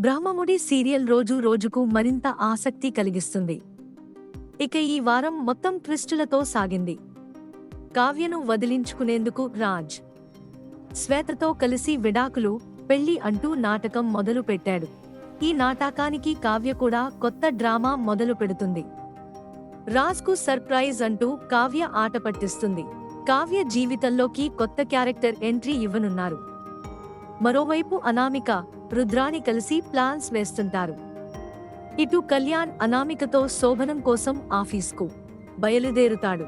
Brahmamudi serial రోజు రోజుకు మరింత ఆసక్తి కలిగిస్తుంది. ఇక ఈ వారం మొత్తం ట్విస్టులతో సాగింది. కావ్యను వదిలించుకునేందుకు రాజ్. శ్వేతతో కలిసి విడాకులు పెళ్ళి అంటూ నాటకం మొదలు పెట్టాడు. ఈ నాటకానికి కావ్య కూడా కొత్త డ్రామా మొదలు పెడుతుంది. రాజ్కు సర్ప్రైజ్ అంటూ కావ్య ఆట పట్టిస్తుంది. కావ్య జీవితంలోకి కొత్త క్యారెక్టర్ ఎంట్రీ ఇవ్వనున్నారు. మరోవైపు అనామిక రుద్రాని కలిసి ప్లాన్స్ వేస్తుంటారు. ఇటు కళ్యాణ్ అనామికతో శోభనం కోసం ఆఫీస్కు బయలుదేరుతాడు.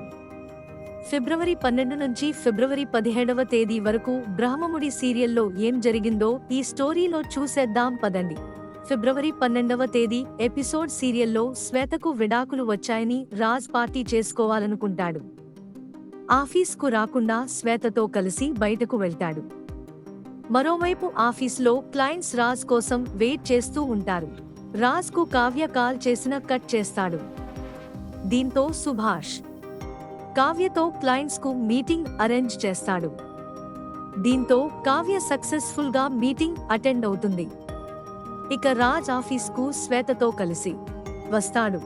ఫిబ్రవరి పన్నెండు నుంచి ఫిబ్రవరి పదిహేడవ తేదీ వరకు బ్రహ్మముడి సీరియల్లో ఏం జరిగిందో ఈ స్టోరీలో చూసేద్దాం పదండి. ఫిబ్రవరి పన్నెండవ తేదీ ఎపిసోడ్ సీరియల్లో శ్వేతకు విడాకులు వచ్చాయని రాజ్ పార్టీ చేసుకోవాలనుకుంటాడు. ఆఫీస్కు రాకుండా శ్వేతతో కలిసి బయటకు వెళ్తాడు. మరోవైపు ఆఫీస్లో క్లయింట్స్ రాజ్ కోసం వెయిట్ చేస్తూ ఉంటారు. రాజ్కు కావ్య కాల్ చేసిన కట్ చేస్తాడు. దీంతో సుభాష్ కావ్యతో క్లయింట్స్కు మీటింగ్ అరేంజ్ చేస్తాడు. దీంతో కావ్య సక్సెస్ఫుల్గా మీటింగ్ అటెండ్ అవుతుంది. ఇక రాజ్ ఆఫీస్కు శ్వేతతో కలిసి వస్తాడు.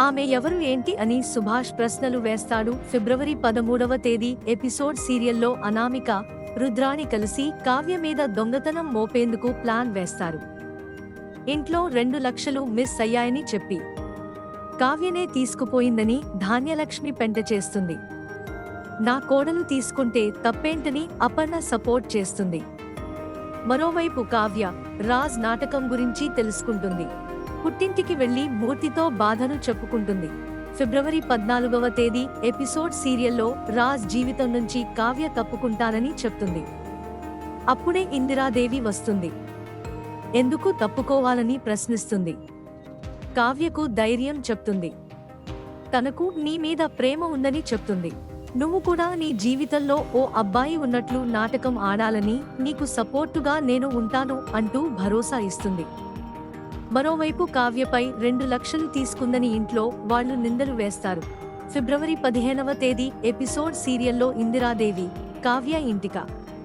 ఆమె ఎవరు ఏంటి అని సుభాష్ ప్రశ్నలు వేస్తాడు. ఫిబ్రవరి పదమూడవ తేదీ ఎపిసోడ్ సీరియల్లో అనామిక రుద్రాని కలిసి కావ్య మీద దొంగతనం మోపేందుకు ప్లాన్ వేస్తారు. ఇంట్లో రెండు లక్షలు మిస్ అయ్యాయని చెప్పి. కావ్యనే తీసుకుపోయిందని ధాన్యలక్ష్మి పెంట చేస్తుంది. నా కోడలు తీసుకుంటే తప్పేంటని అపర్ణ సపోర్ట్ చేస్తుంది. మరోవైపు కావ్య రాజ్ నాటకం గురించి తెలుసుకుంటుంది. పుట్టింటికి వెళ్ళి మూర్తితో బాధను చెప్పుకుంటుంది. ఫిబ్రవరి పద్నాలుగవ తేదీ ఎపిసోడ్ సీరియల్లో రాజ్ జీవితం నుంచి కావ్య తప్పుకుంటానని చెప్తుంది. అప్పుడే ఇందిరాదేవి వస్తుంది. ఎందుకు తప్పుకోవాలని ప్రశ్నిస్తుంది. కావ్యకు ధైర్యం చెప్తుంది. తనకు నీ మీద ప్రేమ ఉందని చెప్తుంది. నువ్వు కూడా నీ జీవితంలో ఓ అబ్బాయి ఉన్నట్లు నాటకం ఆడాలని నీకు సపోర్టుగా నేను ఉంటాను అంటూ భరోసా ఇస్తుంది. మరోవైపు కావ్యపై రెండు లక్షలు తీసుకుందని ఇంట్లో వాళ్ళు నిందలు వేస్తారు. ఫిబ్రవరి పదిహేనవ తేదీ ఎపిసోడ్ సీరియల్లో ఇందిరాదేవి కావ్య ఇంటిక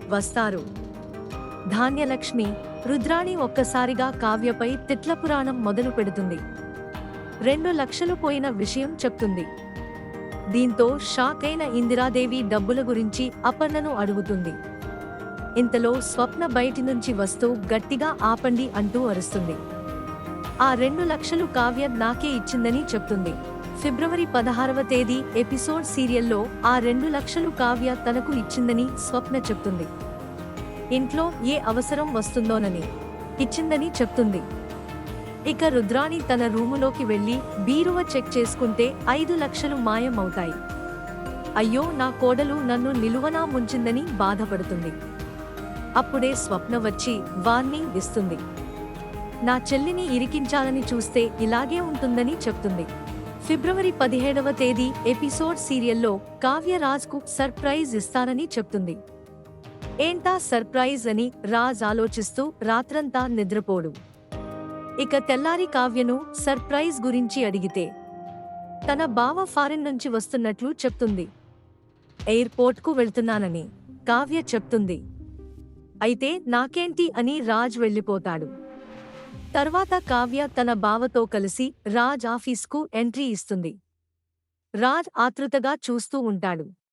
వస్తారు. ధాన్యలక్ష్మి రుద్రాణి ఒక్కసారిగా కావ్యపై తిట్ల పురాణం మొదలు పెడుతుంది. రెండు లక్షలు పోయిన విషయం చెప్తుంది. దీంతో షాక్ అయిన ఇందిరాదేవి డబ్బుల గురించి అపర్ణను అడుగుతుంది. ఇంతలో స్వప్న బయటి నుంచి వస్తూ గట్టిగా ఆపండి అంటూ అరుస్తుంది. ఆ రెండు లక్షలు కావ్య నాకే ఇచ్చిందని చెప్తుంది. ఫిబ్రవరి పదహారవ తేదీ ఎపిసోడ్ సీరియల్లో ఆ రెండు లక్షలు కావ్య తనకు ఇచ్చిందని స్వప్న చెప్తుంది. ఇంట్లో ఏ అవసరం వస్తుందోనని ఇచ్చిందని చెప్తుంది. ఇక రుద్రాణి తన రూములోకి వెళ్ళి బీరువ చెక్ చేసుకుంటే ఐదు లక్షలు మాయమవుతాయి. అయ్యో నా కోడలు నన్ను నిలువనా ముంచిందని బాధపడుతుంది. అప్పుడే స్వప్న వచ్చి వార్నింగ్ ఇస్తుంది. నా చెల్లిని ఇరికించాలని చూస్తే ఇలాగే ఉంటుందని చెప్తుంది. ఫిబ్రవరి పదిహేడవ తేదీ ఎపిసోడ్ సీరియల్లో కావ్య రాజ్కు సర్ప్రైజ్ ఇస్తానని చెప్తుంది. ఏంటా సర్ప్రైజ్ అని రాజ్ ఆలోచిస్తూ రాత్రంతా నిద్రపోడు. ఇక తెల్లారి కావ్యను సర్ప్రైజ్ గురించి అడిగితే తన బావ ఫారిన్ నుంచి వస్తున్నట్లు చెప్తుంది. ఎయిర్పోర్ట్కు వెళ్తున్నానని కావ్య చెప్తుంది. అయితే నాకేంటి అని రాజ్ వెళ్ళిపోతాడు. తర్వాత కావ్య తన బావతో కలిసి రాజ్ ఆఫీస్కు ఎంట్రీ ఇస్తుంది. రాజ్ ఆతృతగా చూస్తూ ఉంటాడు.